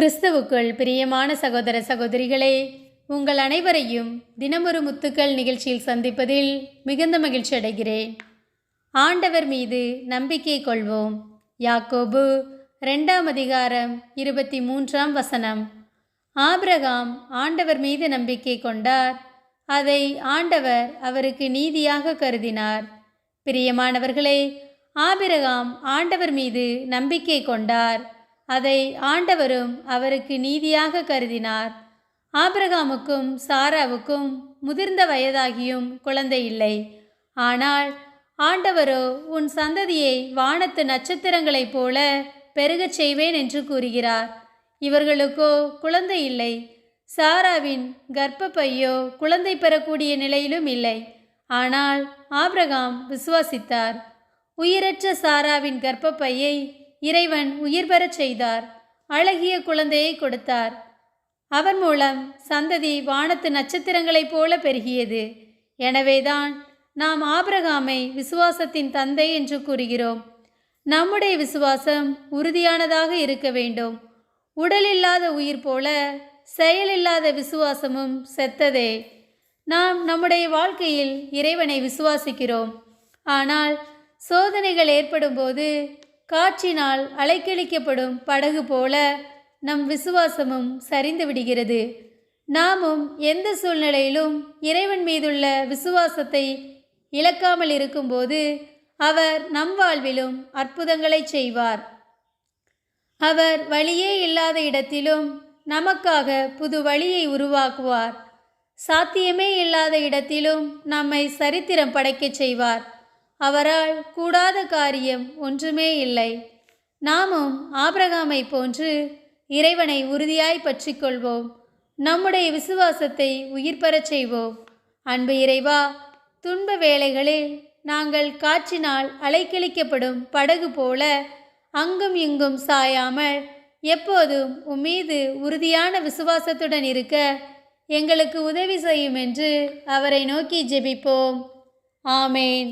கிறிஸ்துவுக்குள் பிரியமான சகோதர சகோதரிகளே உங்கள் அனைவரையும் தினமொரு முத்துக்கள் நிகழ்ச்சியில் சந்திப்பதில் மிகுந்த மகிழ்ச்சி அடைகிறேன். ஆண்டவர் மீது நம்பிக்கை கொள்வோம். யாக்கோபு ரெண்டாம் அதிகாரம் இருபத்தி மூன்றாம் வசனம். ஆபிரகாம் ஆண்டவர் மீது நம்பிக்கை கொண்டார். அதை ஆண்டவர் அவருக்கு நீதியாக கருதினார். பிரியமானவர்களே ஆபிரகாம் ஆண்டவர் மீது நம்பிக்கை கொண்டார். அதை ஆண்டவரும் அவருக்கு நீதியாக கருதினார். ஆபிரகாமுக்கும் சாராவுக்கும் முதிர்ந்த வயதாகியும் குழந்தை இல்லை. ஆனால் ஆண்டவரோ உன் சந்ததியை வானத்து நட்சத்திரங்களைப் போல பெருகச் செய்வேன் என்று கூறுகிறார். இவர்களுக்கோ குழந்தை இல்லை. சாராவின் கர்ப்பப்பையோ குழந்தை பெறக்கூடிய நிலையிலும் இல்லை. ஆனால் ஆபிரகாம் விசுவாசித்தார். உயிரற்ற சாராவின் கர்ப்பப்பையை இறைவன் உயிர் பெறச் செய்தார். அழகிய குழந்தையை கொடுத்தார். அவர் மூலம் சந்ததி வானத்து நட்சத்திரங்களைப் போல பெருகியது. எனவேதான் நாம் ஆபிரகாமை விசுவாசத்தின் தந்தை என்று கூறுகிறோம். நம்முடைய விசுவாசம் உறுதியானதாக இருக்க வேண்டும். உடலில்லாத உயிர் போல செயலில்லாத விசுவாசமும் செத்ததே. நாம் நம்முடைய வாழ்க்கையில் இறைவனை விசுவாசிக்கிறோம். ஆனால் சோதனைகள் ஏற்படும்போது காற்றினால் அலைக்கழிக்கப்படும் படகு போல நம் விசுவாசமும் சரிந்து விடுகிறது. நாமும் எந்த சூழ்நிலையிலும் இறைவன் மீதுள்ள விசுவாசத்தை இழக்காமல் இருக்கும்போது அவர் நம் வாழ்விலும் அற்புதங்களை செய்வார். அவர் வழியே இல்லாத இடத்திலும் நமக்காக புது வழியை உருவாக்குவார். சாத்தியமே இல்லாத இடத்திலும் நம்மை சரித்திரம் படைக்கச் செய்வார். அவரால் கூடாத காரியம் ஒன்றுமே இல்லை. நாமும் ஆபிரகாமை போன்று இறைவனை உறுதியாய் பற்றிக்கொள்வோம் நம்முடைய விசுவாசத்தை உயிர் பெறச் செய்வோம். அன்பு இறைவா துன்ப வேளைகளில் நாங்கள் காற்றினால் அலைக்கழிக்கப்படும் படகு போல அங்கும் இங்கும் சாயாமல் எப்போதும் உம்மீது உறுதியான விசுவாசத்துடன் இருக்க எங்களுக்கு உதவி செய்யும் என்று அவரை நோக்கி ஜெபிப்போம். ஆமேன்.